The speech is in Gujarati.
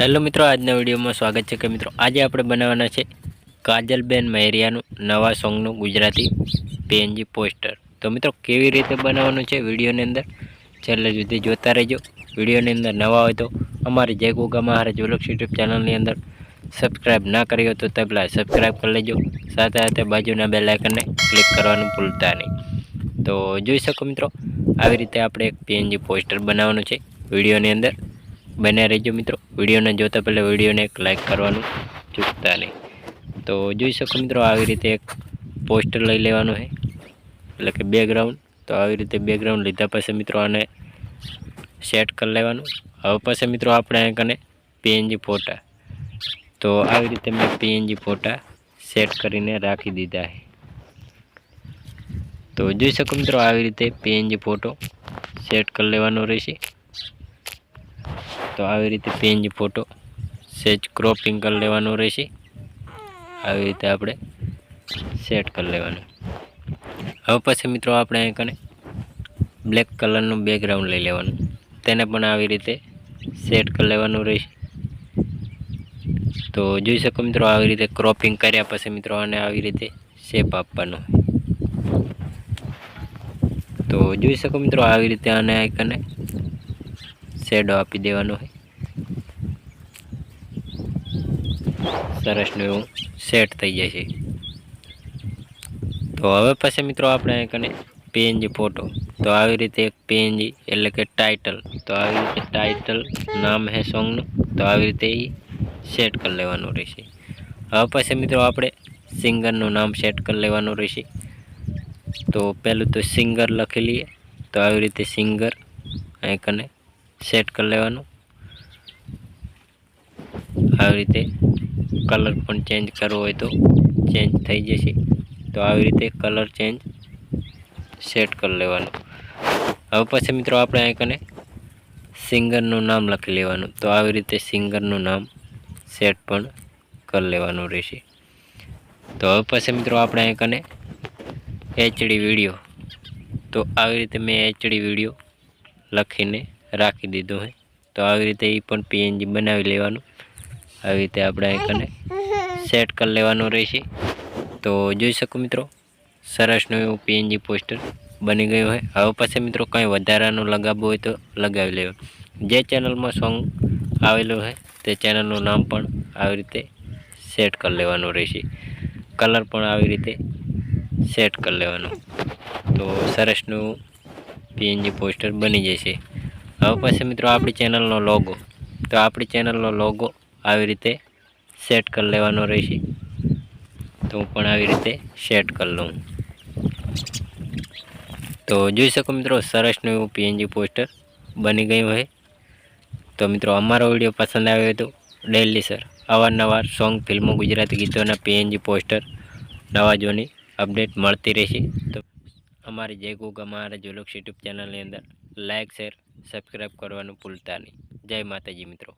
હેલો મિત્રો, આજના વિડીયોમાં સ્વાગત છે કે મિત્રો, આજે આપણે બનાવવાના છે કાજલબેન મહેરિયાનું નવા સોંગનું ગુજરાતી પીએનજી પોસ્ટર તો મિત્રો, કેવી રીતે બનાવવાનું છે વિડીયોની અંદર? છેલ્લે સુધી જોતા રહેજો. વિડીયોની અંદર નવા હોય તો અમારી જય ગોગા મહારાજ વ્લોગ્સ યુટ્યુબ ચેનલની અંદર સબસ્ક્રાઈબ ના કરી તો તે પહેલાં સબસ્ક્રાઈબ કરી લેજો. સાથે સાથે બાજુના બે લાઇકનને ક્લિક કરવાનું ભૂલતા નહીં. તો જોઈ શકો મિત્રો, આવી રીતે આપણે એક પીએનજી પોસ્ટર બનાવવાનું છે વિડીયોની અંદર. બન્યા રહેજો મિત્રો. વિડીયોને જોતા પહેલાં વિડીયોને એક લાઇક કરવાનું ચૂકતા નહીં. તો જોઈ શકો મિત્રો આવી રીતે એક પોસ્ટર લઈ લેવાનું છે. એટલે કે બેકગ્રાઉન્ડ તો આવી રીતે બેકગ્રાઉન્ડ લીધા પછી મિત્રો આને સેટ કરી લેવાનું. હવે પછી મિત્રો આપણે અહીં કને પીએનજી ફોટા. તો આવી રીતે મેં પીએનજી ફોટા સેટ કરીને રાખી દીધા છે. તો જોઈ શકો મિત્રો આવી રીતે પીએનજી ફોટો સેટ કરી લેવાનો રહેશે. તો આવી રીતે પેન્જ ફોટો સેજ ક્રોપિંગ કરી લેવાનો રહેશે. આવી રીતે આપણે સેટ કરી લેવાનું. હવે પછી મિત્રો આપણે અહીં કને બ્લેક કલરનું બેકગ્રાઉન્ડ લઈ લેવાનું. તેને પણ આવી રીતે સેટ કરી લેવાનું રહેશે. તો જોઈ શકો મિત્રો આવી રીતે ક્રોપિંગ કર્યા પછી મિત્રો આને આવી રીતે શેપ આપવાનો. તો જોઈ શકો મિત્રો આવી રીતે આને આઈકને શેડો આપી દેવાનો હોય. સરસનું એવું સેટ થઈ જશે તો હવે પછી મિત્રો આપણે કને પીએનજી ફોટો તો આવી રીતે એક પીએનજી એટલે કે ટાઇટલ તો આવી રીતે ટાઇટલ નામ હે સોંગનું તો આવી રીતે એ સેટ કરી લેવાનું રહેશે. હવે પછી મિત્રો આપણે સિંગરનું નામ સેટ કરી લેવાનું રહેશે. તો પહેલું તો સિંગર લખી લઈએ. તો આવી રીતે સિંગર અહીં કને સેટ કરી લેવાનું. આવી રીતે કલર પણ ચેન્જ કરવો હોય તો ચેન્જ થઈ જશે. તો આવી રીતે કલર ચેન્જ સેટ કરી લેવાનું. હવે પછી મિત્રો આપણે અહીં કને સિંગરનું નામ લખી લેવાનું. તો આવી રીતે સિંગરનું નામ સેટ પણ કરી લેવાનું રહેશે. તો હવે પછી મિત્રો આપણે અહીં કને એચડી વીડિયો તો આવી રીતે મેં એચડી વીડિયો લખીને રાખી દીધો હોય તો આવી રીતે એ પણ પીએનજી બનાવી લેવાનું. આવી રીતે આપણે અહીં કને સેટ કરી લેવાનું રહેશે. તો જોઈ શકો મિત્રો સરસનું એવું પીએનજી પોસ્ટર બની ગયું હોય હવે પછી મિત્રો કંઈ વધારાનું લગાવવું હોય તો લગાવી લેવાનું જે ચેનલમાં સોંગ આવેલું હોય તે ચેનલનું નામ પણ આવી રીતે સેટ કરી લેવાનું રહેશે. કલર પણ આવી રીતે સેટ કરી લેવાનું. તો સરસનું પીએનજી પોસ્ટર બની જશે. હવે પછી મિત્રો આપણી ચેનલનો લોગો તો આપણી ચેનલનો લોગો આવી રીતે સેટ કરી લેવાનો રહેશે. તો હું પણ આવી રીતે સેટ કરી લઉં. તો જોઈ શકો મિત્રો સરસનું એવું પીએનજી પોસ્ટર બની ગયું હોય. તો મિત્રો અમારો વીડિયો પસંદ આવ્યો તો ડેલી સર અવારનવાર સોંગ ફિલ્મો ગુજરાતી ગીતોના પીએનજી પોસ્ટર નવા જોની અપડેટ મળતી રહેશે. તો અમારી જય ગુગ અમારા જોલોક્સ યુટ્યુબ ચેનલની અંદર. લાઇક શેર સબસ્ક્રાઈબ કરવાનું ભૂલતા નહીં. જય માતાજી મિત્રો.